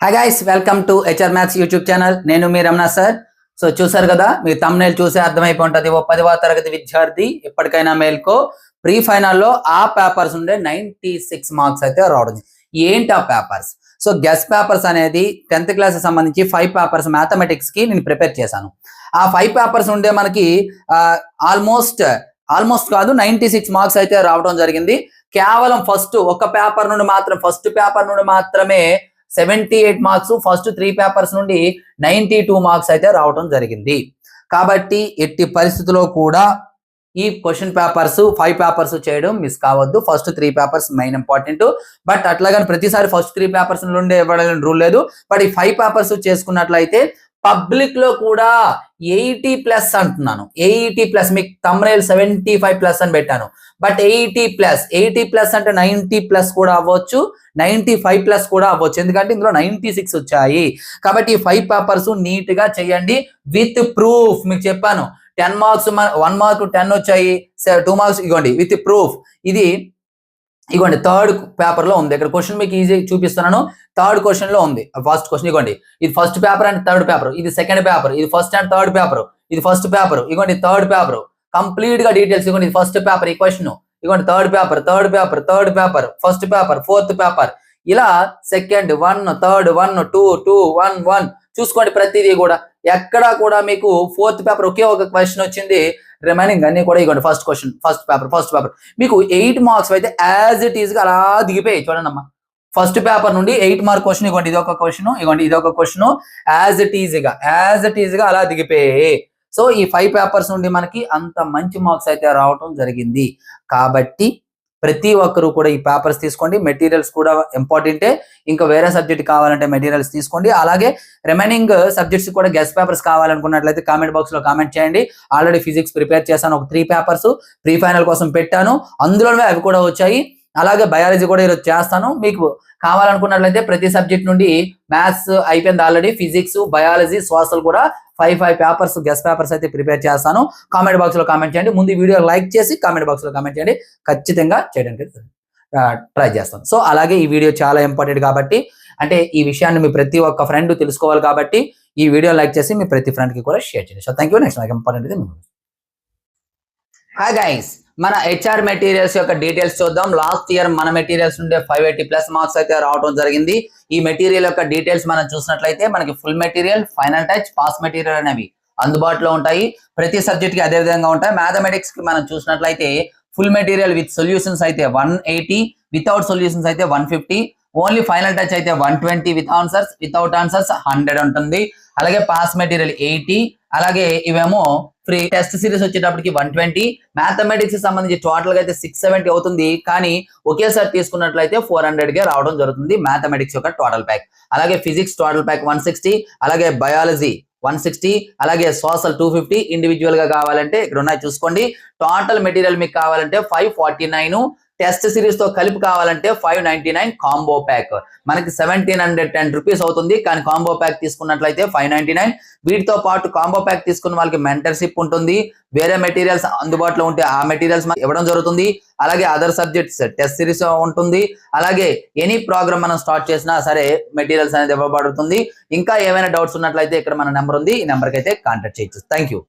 Hi guys welcome to HR maths YouTube channel నేను మీ Ramana sir so చూసారు కదా మీ తమ్నేల్ చూసే అర్థమైపోయి ఉంటుంది. ఓ పదవ తరగతి విద్యార్థి ఎప్పటికైనా మేల్కో. ప్రీ ఫైనల్లో ఆ పేపర్స్ ఉండే నైంటీ సిక్స్ మార్క్స్ అయితే రావడం. ఏంటి ఆ పేపర్స్ సో గెస్ పేపర్స్ అనేది టెన్త్ క్లాస్ సంబంధించి ఫైవ్ పేపర్స్ మ్యాథమెటిక్స్కి నేను ప్రిపేర్ చేశాను. ఆ ఫైవ్ పేపర్స్ ఉండే మనకి ఆల్మోస్ట్ ఆల్మోస్ట్ కాదు నైన్టీ సిక్స్ మార్క్స్ అయితే రావడం జరిగింది. కేవలం ఫస్ట్ ఒక పేపర్ నుండి మాత్రం ఫస్ట్ పేపర్ నుండి మాత్రమే seventy eight marks first three papers నుండి నైన్టీ టూ మార్క్స్ అయితే రావడం జరిగింది. కాబట్టి ఎట్టి పరిస్థితుల్లో కూడా ఈ క్వశ్చన్ పేపర్స్ ఫైవ్ పేపర్స్ చేయడం మిస్ కావద్దు. First three papers main important but అట్లాగని ప్రతిసారి ఫస్ట్ త్రీ పేపర్స్ నుండి ఇవ్వడం రూల్ లేదు. బట్ ఈ ఫైవ్ పేపర్స్ చేసుకున్నట్లయితే పబ్లిక్లో కూడా ఎయిటీ ప్లస్ అంటున్నాను. ఎయిటీ ప్లస్ మీకు తమ్రేల్ సెవెంటీ ఫైవ్ ప్లస్ అని పెట్టాను. But eighty plus eighty plus అంటే నైంటీ ప్లస్ కూడా అవ్వచ్చు నైంటీ ఫైవ్ ప్లస్ కూడా అవ్వచ్చు. ఎందుకంటే ఇందులో నైన్టీ సిక్స్ వచ్చాయి. కాబట్టి ఈ ఫైవ్ పేపర్స్ నీట్గా చేయండి విత్ ప్రూఫ్. మీకు చెప్పాను ten marks one mark ten వచ్చాయి టూ మార్క్స్ ఇగోండి విత్ ప్రూఫ్. ఇది ఇగోండి థర్డ్ పేపర్లో ఉంది. ఇక్కడ క్వశ్చన్ మీకు ఈజీ చూపిస్తున్నాను. థర్డ్ క్వశ్చన్లో ఉంది. ఫస్ట్ క్వశ్చన్ ఇగోండి. ఇది first paper and third paper ఇది సెకండ్ పేపర్ ఇది ఫస్ట్ అండ్ థర్డ్ పేపర్ ఇది ఫస్ట్ పేపర్ ఇగోండి థర్డ్ పేపర్ కంప్లీట్గా డీటెయిల్స్ ఇగోండి. ఫస్ట్ పేపర్ ఈ క్వశ్చన్ ఇగోండి third paper third paper third paper first paper fourth paper ఇలా second one third one two two one one చూసుకోండి ప్రతిదీ కూడా. ఎక్కడా కూడా మీకు ఫోర్త్ పేపర్ ఒకే ఒక క్వశ్చన్ వచ్చింది. రిమైనింగ్ అన్ని కూడా ఇవ్వండి first question first paper first paper మీకు ఎయిట్ మార్క్స్ అయితే యాజ్ ఇట్ ఈస్గా అలా దిగిపోయాయి చూడండి అమ్మా ఫస్ట్ పేపర్ నుండి ఎయిట్ మార్క్ క్వశ్చన్ ఇవ్వండి ఇది ఒక క్వశ్చన్ ఇవ్వండి ఇది ఒక క్వశ్చన్ యాజ్ ఇట్ ఈజీగా యాజ్ ఇట్ ఈజ్గా అలా దిగిపోయాయి. సో ఈ ఫైవ్ పేపర్స్ నుండి మనకి అంత మంచి మార్క్స్ అయితే రావటం జరిగింది. కాబట్టి ప్రతి ఒక్కరు కూడా ఈ పేపర్స్ తీసుకోండి. మెటీరియల్స్ కూడా ఇంపార్టెంటే ఇంకా వేరే సబ్జెక్ట్ కావాలంటే మెటీరియల్స్ తీసుకోండి. అలాగే రిమైనింగ్ సబ్జెక్ట్స్ కూడా గెస్ట్ పేపర్స్ కావాలనుకున్నట్లయితే కామెంట్ బాక్స్లో కామెంట్ చేయండి. ఆల్రెడీ ఫిజిక్స్ ప్రిపేర్ చేశాను. ఒక త్రీ పేపర్స్ ప్రీ ఫైనల్ కోసం పెట్టాను. అందులోనే అవి కూడా వచ్చాయి. అలాగే బయాలజీ కూడా ఈరోజు చేస్తాను. మీకు కావాలనుకున్నట్లయితే ప్రతి సబ్జెక్ట్ నుండి మ్యాథ్స్ అయిపోయింది ఆల్రెడీ ఫిజిక్స్ బయాలజీ సోషల్ కూడా five five papers guess papers అయితే ప్రిపేర్ చేస్తాను. కామెంట్ బాక్స్లో కామెంట్ చేయండి. ముందు వీడియో లైక్ చేసి కామెంట్ బాక్స్లో కామెంట్ చేయండి. ఖచ్చితంగా చేయడానికి ట్రై చేస్తాను. సో అలాగే ఈ వీడియో చాలా ఇంపార్టెంట్ కాబట్టి అంటే ఈ విషయాన్ని మీ ప్రతి ఒక్క ఫ్రెండ్ తెలుసుకోవాలి కాబట్టి ఈ వీడియో లైక్ చేసి మీ ప్రతి ఫ్రెండ్కి కూడా షేర్ చేయండి. సో థ్యాంక్ యూ నెక్స్ట్ నాకు ఇంపార్టెంట్ ఇది హాయ్ గైస్ మన హెచ్ఆర్ మెటీరియల్స్ యొక్క డీటెయిల్స్ చూద్దాం. లాస్ట్ ఇయర్ మన మెటీరియల్స్ నుండే ఫైవ్ ఎయిటీ ప్లస్ మార్క్స్ అయితే రావడం జరిగింది. ఈ మెటీరియల్ యొక్క డీటెయిల్స్ మనం చూసినట్లయితే మనకి full material final touch pass material అనేవి అందుబాటులో ఉంటాయి. ప్రతి సబ్జెక్ట్కి అదే విధంగా ఉంటాయి. మ్యాథమెటిక్స్కి మనం చూసినట్లయితే ఫుల్ మెటీరియల్ విత్ సొల్యూషన్స్ అయితే వన్ ఎయిటీ వితౌట్ సొల్యూషన్స్ అయితే one fifty only final touch అయితే one twenty with answers without answers hundred ఉంటుంది. అలాగే పాస్ మెటీరియల్ ఎయిటీ అలాగే ఇవేమో ఫ్రీ టెస్ట్ సిరీస్ వచ్చేటప్పటికి వన్ ట్వంటీ. మ్యాథమెటిక్స్ సంబంధించి టోటల్గా అయితే సిక్స్ సెవెంటీ అవుతుంది. కానీ ఒకేసారి తీసుకున్నట్లయితే ఫోర్ హండ్రెడ్గా రావడం జరుగుతుంది మ్యాథమెటిక్స్ యొక్క టోటల్ ప్యాక్ అలాగే physics total pack one sixty అలాగే బయాలజీ వన్ సిక్స్టీ అలాగే సోషల్ టూ ఫిఫ్టీ ఇండివిజువల్గా కావాలంటే ఇక్కడ ఉన్నాయి చూసుకోండి. టోటల్ మెటీరియల్ మీకు కావాలంటే ఫైవ్ ఫార్టీ నైన్ టెస్ట్ సిరీస్తో కలిపి కావాలంటే five ninety nine combo pack. మనకి సెవెంటీన్ హండ్రెడ్ టెన్ రూపీస్ అవుతుంది కానీ కాంబో ప్యాక్ తీసుకున్నట్లయితే ఫైవ్ నైన్టీ నైన్. వీటితో పాటు కాంబో ప్యాక్ తీసుకున్న వాళ్ళకి మెంటర్షిప్ ఉంటుంది వేరే మెటీరియల్స్ అందుబాటులో ఉంటే ఆ మెటీరియల్స్ ఇవ్వడం జరుగుతుంది. అలాగే అదర్ సబ్జెక్ట్స్ టెస్ట్ సిరీస్ ఉంటుంది. అలాగే ఎనీ ప్రోగ్రామ్ మనం స్టార్ట్ చేసినా సరే మెటీరియల్స్ అనేది ఇవ్వబడుతుంది. ఇంకా ఏమైనా డౌట్స్ ఉన్నట్లయితే ఇక్కడ మన నెంబర్ ఉంది ఈ నెంబర్కి అయితే కాంటాక్ట్ చేయొచ్చు. Thank you